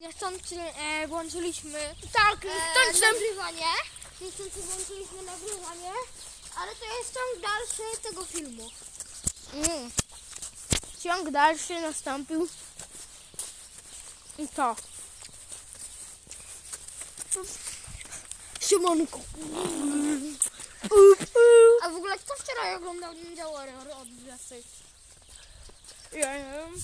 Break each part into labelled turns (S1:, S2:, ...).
S1: Niechcący e, włączyliśmy
S2: Tak,
S1: e,
S2: niechcący.
S1: nagrywanie. Niechcący włączyliśmy nagrywanie, ale to jest ciąg dalszy tego filmu.
S2: Mm. Ciąg dalszy nastąpił. I to. Siemanko.
S1: A w ogóle kto wczoraj oglądał Ninja Warrior od 20?
S2: Ja nie wiem.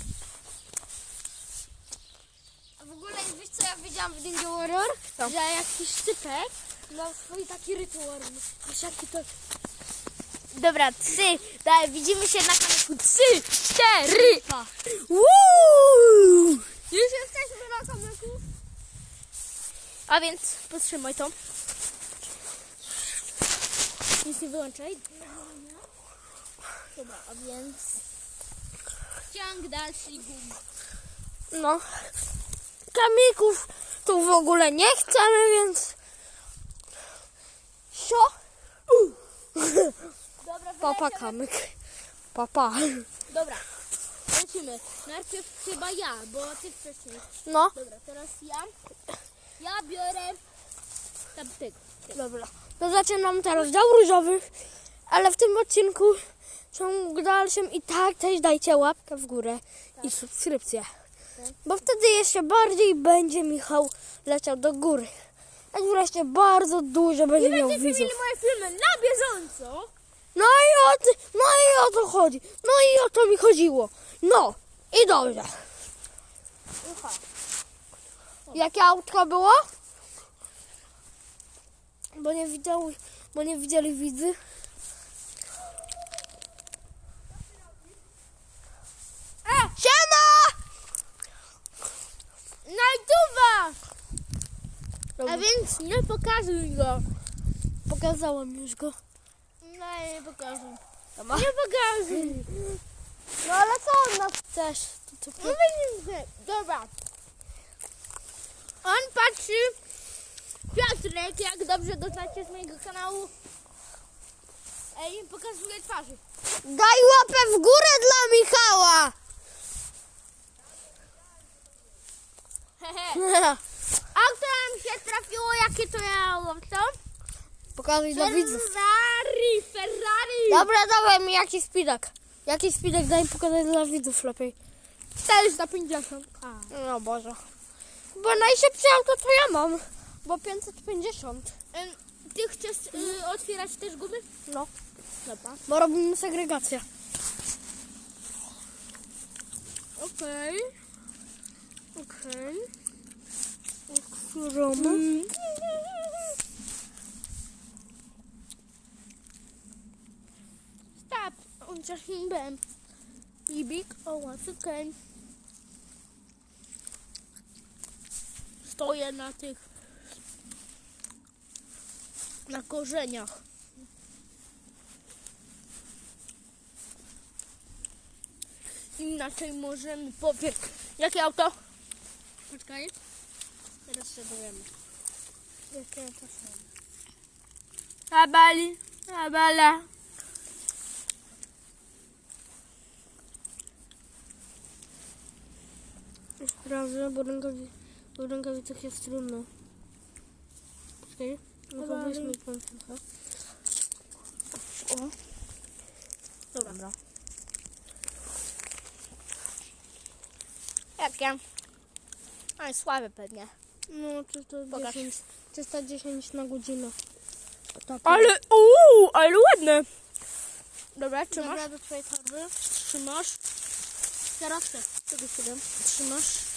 S1: W ogóle wiesz co ja widziałam w Ninja Warrior?
S2: Co?
S1: Że jakiś typek miał swój taki rytuał. Wiesz jaki to...
S2: Dobra, trzy. Daj, widzimy się na kanale. Trzy, cztery. Woo!
S1: Już jesteśmy na kamyku.
S2: A więc podtrzymaj to. Nic nie wyłączaj.
S1: Dobra, a więc... Ciąg dalszy gum.
S2: No. Kamików tu w ogóle nie chcemy, więc... Co?
S1: Dobra,
S2: Papa kamyk. Papa.
S1: Dobra, lecimy. Najpierw chyba ja, bo ty wcześniej.
S2: No.
S1: Dobra, teraz ja. Ja biorę tamtego.
S2: Dobra. To zaczynam teraz dział różowy, ale w tym odcinku ciąg dalszym i tak też dajcie łapkę w górę i subskrypcję. Bo wtedy jeszcze bardziej będzie Michał leciał do góry. Jak wreszcie bardzo dużo będzie miał widzów.
S1: moje filmy na bieżąco.
S2: No i o, ty- no i o to chodzi. No i o to mi chodziło. No i dobrze.
S1: Ucha.
S2: Jakie autko było? Bo nie bo nie widzieli widzy.
S1: E!
S2: Siema!
S1: Najtuwa!
S2: A
S1: A więc nie pokazuj go.
S2: Pokazałem już go.
S1: No nie pokazuj. Nie pokazuj.
S2: No ale co od nas chcesz? To, to,
S1: No widzisz, dobra. On patrzy. Piotrek, jak dobrze doznacie z mojego kanału. Ej, pokazuje twarzy.
S2: Daj łapę w górę dla Michała!
S1: Hehe. Auto nam się trafiło, jakie to ja auto?
S2: Pokazuj dla widzów.
S1: Ferrari, Ferrari.
S2: Dobra, dawaj mi jaki speedek. Jaki speedek daj pokazać dla widzów lepiej.
S1: 450. A.
S2: No Boże. Bo najszybsze auto to ja mam. Bo 550.
S1: Em, Ty chcesz y, otwierać też gumy?
S2: No.
S1: Dobra.
S2: Bo robimy segregację.
S1: Okej.
S2: Okej. Otwieramy.
S1: Stop. On just bym.
S2: Bibik, o what's okay.
S1: Stoję na tych.
S2: Na korzeniach.
S1: Inaczej możemy powiedzieć. Jakie auto? Poczekaj. Teraz się dowiemy.
S2: Jakie to są?
S1: Abali. Abala.
S2: Sprawdzę, bo rękawi, bo w rękawicach jest trudno. Poczekaj. No to
S1: Dobra.
S2: weźmy tą trochę. O.
S1: Dobra.
S2: Jakie?
S1: A, słabe pewnie.
S2: No, 310,
S1: Pokaż.
S2: 310 na godzinę. Tak.
S1: Ale, uuu, ale ładne. Dobra, trzymasz?
S2: Dobra, do twojej torby.
S1: Trzymasz. Teraz ty.
S2: Czego się? Trzymasz.